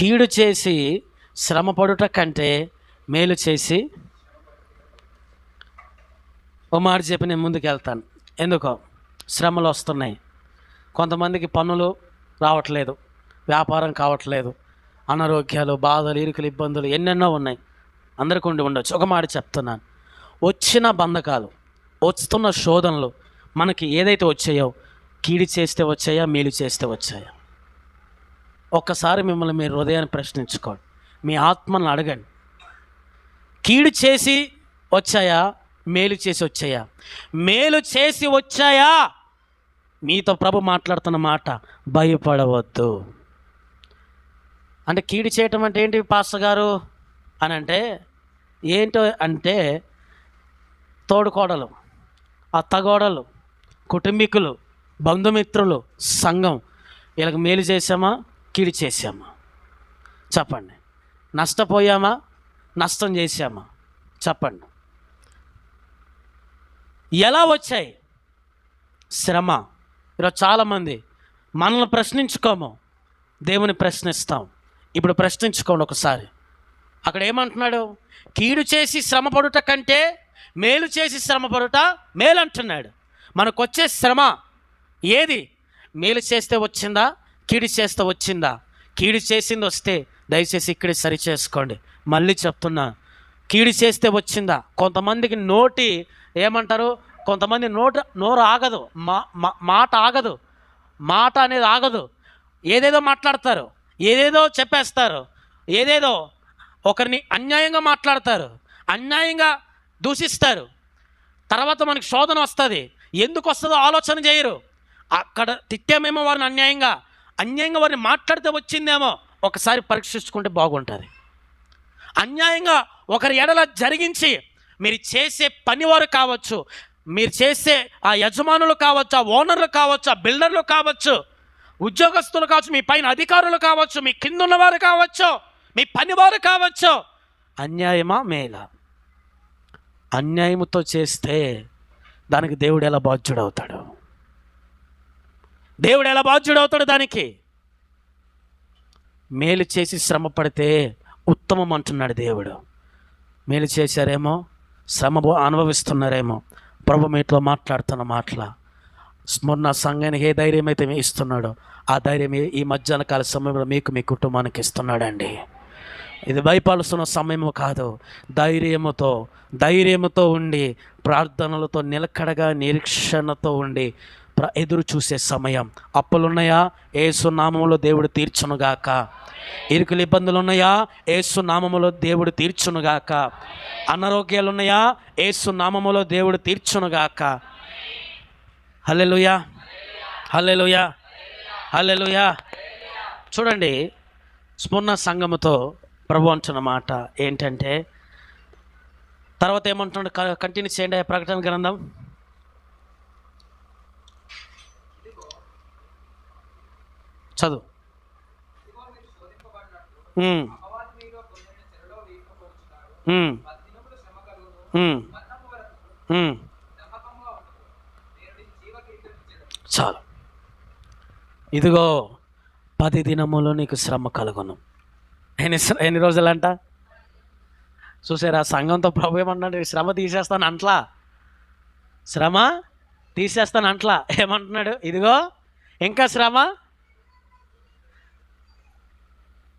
కీడు చేసి శ్రమపడుట కంటే మేలు చేసి ఓ మాట చెప్పి నేను ముందుకు వెళ్తాను. ఎందుకో? శ్రమలు వస్తున్నాయి. కొంతమందికి పనులు రావట్లేదు వ్యాపారం కావట్లేదు అనారోగ్యాలు బాధలు ఇరుకులు ఇబ్బందులు ఎన్నెన్నో ఉన్నాయి. అందరికీ ఉండి ఉండొచ్చు. ఒక మాట చెప్తున్నాను. వచ్చిన బంధకాలు వస్తున్న శోధనలు మనకి ఏదైతే వచ్చాయో కీడి చేస్తే వచ్చాయా మేలు చేస్తే వచ్చాయా? ఒక్కసారి మిమ్మల్ని మీరు హృదయాన్ని ప్రశ్నించుకోండి. మీ ఆత్మను అడగండి. కీడు చేసి వచ్చాయా? మేలు చేసి వచ్చాయా? మేలు చేసి వచ్చాయా? మీతో ప్రభు మాట్లాడుతున్న మాట భయపడవద్దు. అంటే కీడు చేయటం అంటే ఏంటి పాస్టర్ గారు? అని అంటే ఏంటో అంటే తోడుకోడలు అత్తగోడలు కుటుంబీకులు బంధుమిత్రులు సంఘం వీళ్ళకి మేలు చేసామా కీడు చేసామా చెప్పండి. నష్టపోయామా? నష్టం చేశామా? చెప్పండి. ఎలా వచ్చాయి? శ్రమ. ఈరోజు చాలామంది మనల్ని ప్రశ్నించుకోము. దేవుని ప్రశ్నిస్తాం. ఇప్పుడు ప్రశ్నించుకోండి ఒకసారి. అక్కడ ఏమంటున్నాడు? కీడు చేసి శ్రమ పడుట కంటే మేలు చేసి శ్రమపడుట మేలు అంటున్నాడు మనకు వచ్చే శ్రమ ఏది? మేలు చేస్తే వచ్చిందా? కీడు చేస్తే వచ్చిందా? కీడు చేసింది వస్తే దయచేసి ఇక్కడే సరి చేసుకోండి మళ్ళీ చెప్తున్నా కీడు చేస్తే వచ్చిందా? కొంతమందికి నోటి ఏమంటారు? కొంతమంది నోట నోరు ఆగదు. మా మా- మాట ఆగదు. మాట అనేది ఆగదు. ఏదేదో మాట్లాడతారు. ఏదేదో చెప్పేస్తారు. ఏదేదో ఒకరిని అన్యాయంగా మాట్లాడతారు. అన్యాయంగా దూషిస్తారు. తర్వాత మనకి శోధన వస్తుంది. ఎందుకు వస్తుందో ఆలోచన చేయరు. అక్కడ తిట్టామేమో వారిని అన్యాయంగా. అన్యాయంగా వారిని మాట్లాడితే వచ్చిందేమో ఒకసారి పరీక్షించుకుంటే బాగుంటుంది. అన్యాయంగా ఒకరి ఎడల జరిగించి మీరు చేసే పనివారు కావచ్చు మీరు చేసే ఆ యజమానులు కావచ్చు ఆ ఓనర్లు కావచ్చు ఆ బిల్డర్లు కావచ్చు ఉద్యోగస్తులు కావచ్చు మీ పైన అధికారులు కావచ్చు మీ కింద ఉన్నవారు కావచ్చు మీ పనివారు కావచ్చు. అన్యాయమా మేలా? అన్యాయముతో చేస్తే దానికి దేవుడు ఎలా బాధ్యుడవుతాడు? దేవుడు ఎలా బాధ్యుడవుతాడు దానికి? మేలు చేసి శ్రమ పడితే ఉత్తమం అంటున్నాడు దేవుడు. మేలు చేశారేమో? శ్రమ అనుభవిస్తున్నారేమో? ప్రభు మీట్లో మాట్లాడుతున్న మాటల. మొన్న సంఘానికి ఏ ధైర్యం అయితే మీ ఇస్తున్నాడో ఆ ధైర్యం ఈ- మధ్యాహ్న కాల సమయంలో మీకు మీ కుటుంబానికి ఇస్తున్నాడండి. ఇది భయపడుతున్న సమయము కాదు. ధైర్యముతో ధైర్యముతో ఉండి ప్రార్థనలతో నిలకడగా నిరీక్షణతో ఉండి ఎదురు చూసే సమయం. అప్పులున్నాయా? ఏసు నామములో దేవుడు తీర్చునుగాక ఇరుకులు ఇబ్బందులు ఉన్నాయా ఏసు నామములో దేవుడు తీర్చునుగాక అనారోగ్యాలు ఉన్నాయా ఏసు నామములో దేవుడు తీర్చునుగాక హల్లెలుయా. హల్లెలుయా. హల్లెలుయా. చూడండి స్మరణ సంఘముతో ప్రభు అంటున్న మాట ఏంటంటే తర్వాత ఏమంటున్నాడు? క- కంటిన్యూ చేయండి ప్రకటన గ్రంథం. చదువు. చాలు. ఇదిగో పది దినములు నీకు శ్రమ కలుగును. ఎన్ని శ్ర- ఎన్ని రోజులంట? చూసారా సంఘంతో ప్రభు ఏమన్నాడు శ్రమ తీసేస్తాను అంట్లా. శ్రమ తీసేస్తాను అంట్లా. ఏమంటున్నాడు? ఇదిగో ఇంకా శ్రమ